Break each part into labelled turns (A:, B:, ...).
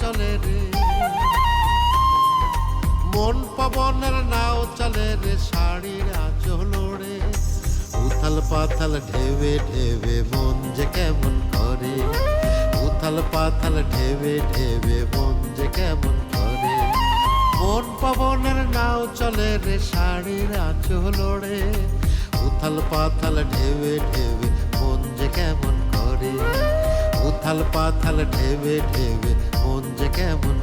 A: চলে রে। মন পবনের নাও চলে রে, শাড়ির আঁচল রে উথাল পাথাল ঢেবে ঢেবে মন যে কেমন করে। উথাল পাথাল ঢেবে ঢেবে মন যে কেমন করে। মন পবনের নাও চলে রে, শাড়ির আঁচল রে উথাল পাথাল ঢেবে ঢেবে মন যে কেমন উথাল পাথাল ঢেবে ঢেবে মন যে কেমন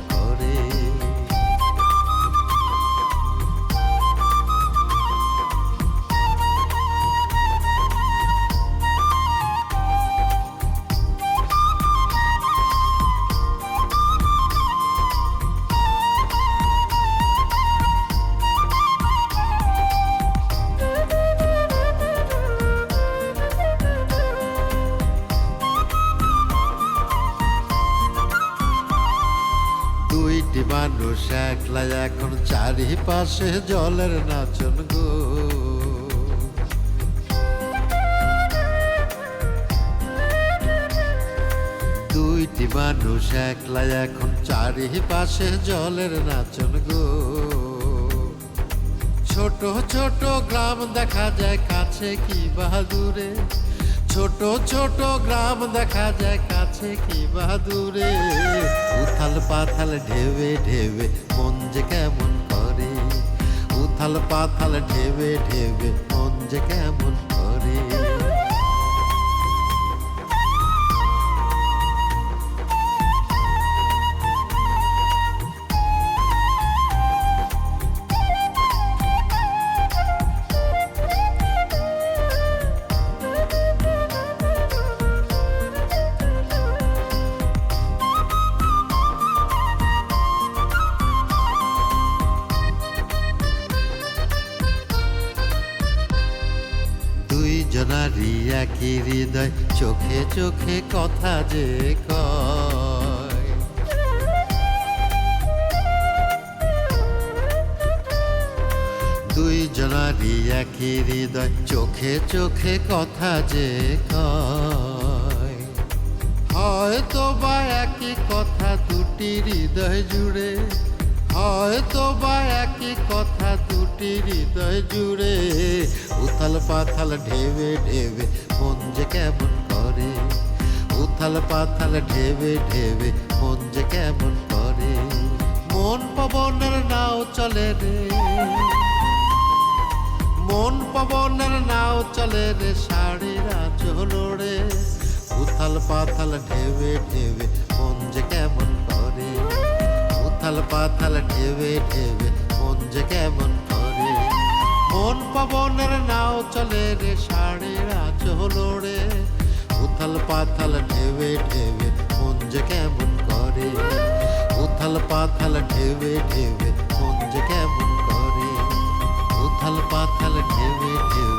A: মানুষ একলা এখন চারিপাশে জলের নাচন গো। দুইটি মানুষ একলা এখন চারিপাশে জলের নাচন গো। ছোট ছোট গ্রাম দেখা যায় কাছে কি বাহাদুরে ছোট ছোট গ্রাম দেখা যায় কাছে কি বা দূরে। উথাল পাথাল ঢেবে ঢেবে মন যে কেমন করে। উথাল পাথাল ঢেবে ঢেবে মন যে কেমন দুই জনারই একই হৃদয়, চোখে চোখে কথা যে কয়। দুই জনারই একই হৃদয়, চোখে চোখে কথা যে কয়। হয়তো বা একই কথা দুটি হৃদয় জুড়ে, হয়তো বা একই কথা দুটি হৃদয় জুড়ে, উথাল পাথাল ঢেবে ঢেবে মন যে কেমন করে। উথাল পাথাল ঢেবে ঢেবে মন যে কেমন করে। মন পবনের নাও চলে রে। মন পবনের নাও চলে রে শাড়ির আচলরে উথাল পাথাল ঢেবে ঢেবে মন যে কেমন করে। উথাল পাথাল ঢেবে ঢেবে কেমন করে? মন পবনের নাও চলে রে, সাড়ে রাজ হলো রে। উথাল পাথাল ঢেবে ঢেবে মন যে কেমন করে? উথাল পাথাল ঢেবে ঢেবে মন যে কেমন করে? উথাল পাথাল ঢেবে ঢেবে